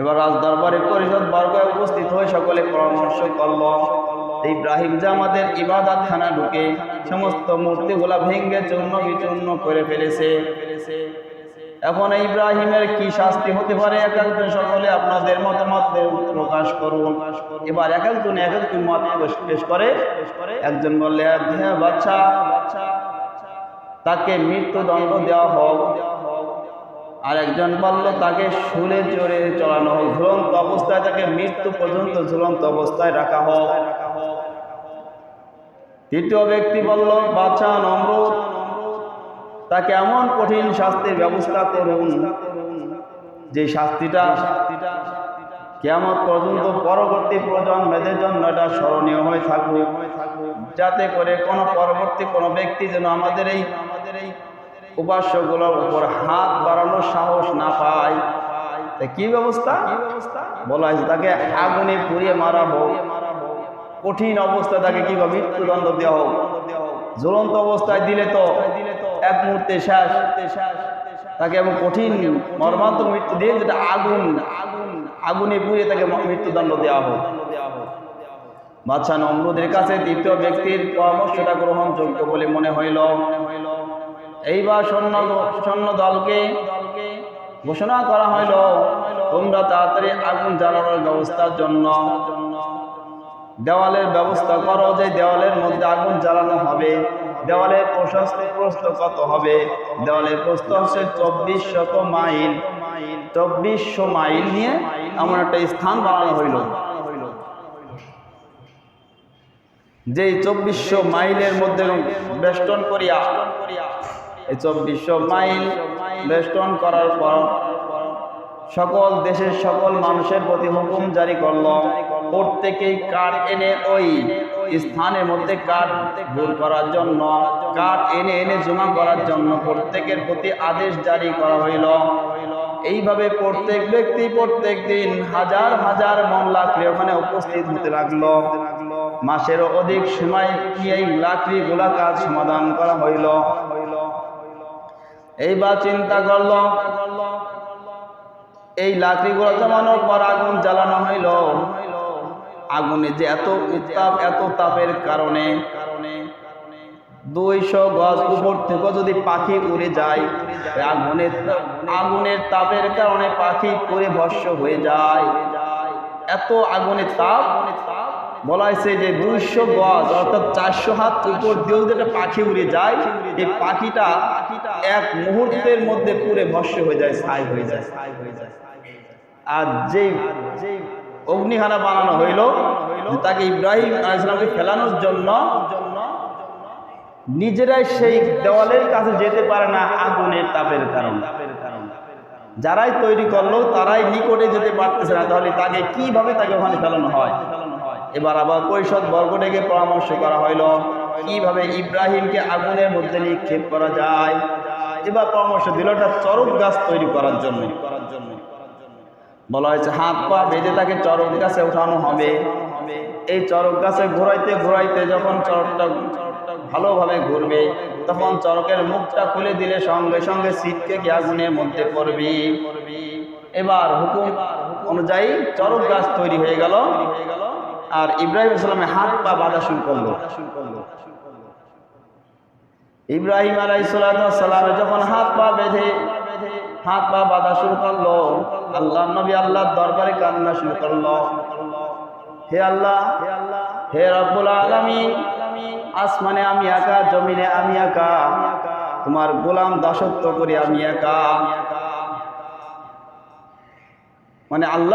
এবার রাজ দরবারের পরিষদ বর্গায় উপস্থিত হয়ে সকলে পরামর্শ করল। ইব্রাহিম যে আমাদের ইবাদত খানা ঢুকে সমস্ত মূর্তিগুলা ভেঙ্গে চূর্ণ বিচূর্ণ করে ফেলেছে। এখন ইব্রাহিমের কি শাস্তি হতে পারে? এক একজন সকলে আপনাদের মতামত প্রকাশ করুন। এবার এক একজন এক একজন মত পেশ করে। একজন বললে হ্যাঁ বাচ্চা, তাকে মৃত্যুদণ্ড দেওয়া হোক। আর একজন বলল, তাকে শুলে জোরে চড়ানো হোক। ঝুলন্ত অবস্থায় তাকে মৃত্যু পর্যন্ত ঝুলন্ত অবস্থায় রাখা হোক। তৃতীয় ব্যক্তি বলল বাচ্চা নম্রত তাকে এমন কঠিন শাস্তির ব্যবস্থা করুন যে শাস্তিটা শাস্তিটা কেমন পর্যন্ত পরবর্তী প্রজন্মেদের জন্য এটা স্মরণীয় হয়ে থাকবে যাতে করে কোনো পরবর্তী কোনো ব্যক্তি যেন আমাদের এই আমাদের এই উপাস্যগুলোর উপর হাত বাড়ানোর সাহস না পায়। তা কি ব্যবস্থা? বলা হয়েছে তাকে আগুনে পুড়িয়ে মারা হোক। কঠিন অবস্থায় তাকে কীভাবে মৃত্যুদণ্ড দেওয়া হোক? জ্বলন্ত অবস্থায় দিলে তো এক মুহূর্তে শেষ। তাকে এবং কঠিন মর্মান্তক মৃত্যু দিয়ে যেটা আগুন আগুন আগুনে পুড়িয়ে তাকে মৃত্যুদণ্ড দেওয়া হোক। বাচ্চা নম্রদের কাছে দ্বিতীয় ব্যক্তির পরামর্শটা গ্রহণযোগ্য বলে মনে হইল। এইবার সৈন্য সৈন্য দলকে ঘোষণা করা হইল, তোমরা তাড়াতাড়ি আগুন জ্বালানোর ব্যবস্থার জন্য দেওয়ালের ব্যবস্থা করো, যে দেওয়ালের মধ্যে আগুন জ্বালানো হবে। দেওয়ালের প্রশস্ত প্রস্থ কত হবে? দেওয়ালের প্রস্থ হচ্ছে চব্বিশ শত মাইল। চব্বিশশো মাইল নিয়ে এমন একটা স্থান বানানো হইল। যে চব্বিশশো মাইলের মধ্যে বেষ্টন করিয়া চব্বিশশো মাইল বেষ্টন করার পর সকল দেশের সকল মানুষের প্রতি হুকুম জারি করল। প্রত্যেকেই কাঠ এনে ওই স্থানের মধ্যে কাঠ দূর করার জন্য, কাঠ এনে এনে জমা করার জন্য প্রত্যেকের প্রতি আদেশ জারি করা হইল। এইভাবে প্রত্যেক ব্যক্তি প্রত্যেক দিন হাজার হাজার মন লাকড়ি ওখানে উপস্থিত হতে লাগল। মাসের অধিক সময় এই লাকড়িগুলা কাজ সমাধান করা হইল। এইবার চিন্তা করল, এই লাকড়িগুলো জমানোর পর আগুন জ্বালানো হইল। আগুনে যে এত উত্তাপ, এত তাপের কারণে দুইশো গজ উপর থেকে যদি পাখি উড়ে যায় আগুনের আগুনের তাপের কারণে পাখি পুরে ভস্য হয়ে যায়। এত আগুনের তাপ বলা হয়েছে যে দুইশো গজ, অর্থাৎ চারশো হাত উপর দিয়েও যেটা পাখি উড়ে যায়, এই পাখিটা এক মুহূর্তের মধ্যে পুরে ভস্য হয়ে যায়, ছাই হয়ে যায়। আর যেই অগ্নিখানা বানানো হইল তাকে ইব্রাহিম আলাইসালামকে ফেলানোর জন্য, নিজেরাই সেই দেওয়ালের কাছে যেতে পারে না আগুনের তাপের কারণ। যারাই তৈরি করল, তারাই নিকটে যেতে পারতেছে না, তাহলে তাকে কীভাবে তাকে ওখানে ফেলানো হয়? এবার আবার পরিষদ বর্গ ডেকে পরামর্শ করা হইল, কীভাবে ইব্রাহিমকে আগুনের মধ্যে নিক্ষেপ করা যায়। এবার পরামর্শ দিল একটা চরক গাছ তৈরি করার জন্য। বলা হয়েছে, হাত পা বেঁধে তাকে চরক গাছে উঠানো হবে। এই চরক গাছে ঘোরাইতে ঘোরাইতে যখন চরকটা ভালোভাবে ঘুরবে, তখন চরকের মুখটা খুলে দিলে সঙ্গে সঙ্গে সিটকে কি আগুনের মধ্যে পড়বি। এবার হুকুম অনুযায়ী চরক গাছ তৈরি হয়ে গেল। আর ইব্রাহিম ইসলামের হাত পা বাধা শুরু করল। ইব্রাহিম আলাইসালামে যখন হাত পা বেঁধে, হাত পা বাঁধা শুরু করল আল্লাহ নবী আল্লাহর দরবারে কান্না শুরু করল। হে আল্লাহ, হে রব্বুল আলামিন, আসমানে আমি একা, জমিনে আমি একা, তোমার গোলাম দাসত্ব করি আমি একা। মানে আল্লাহ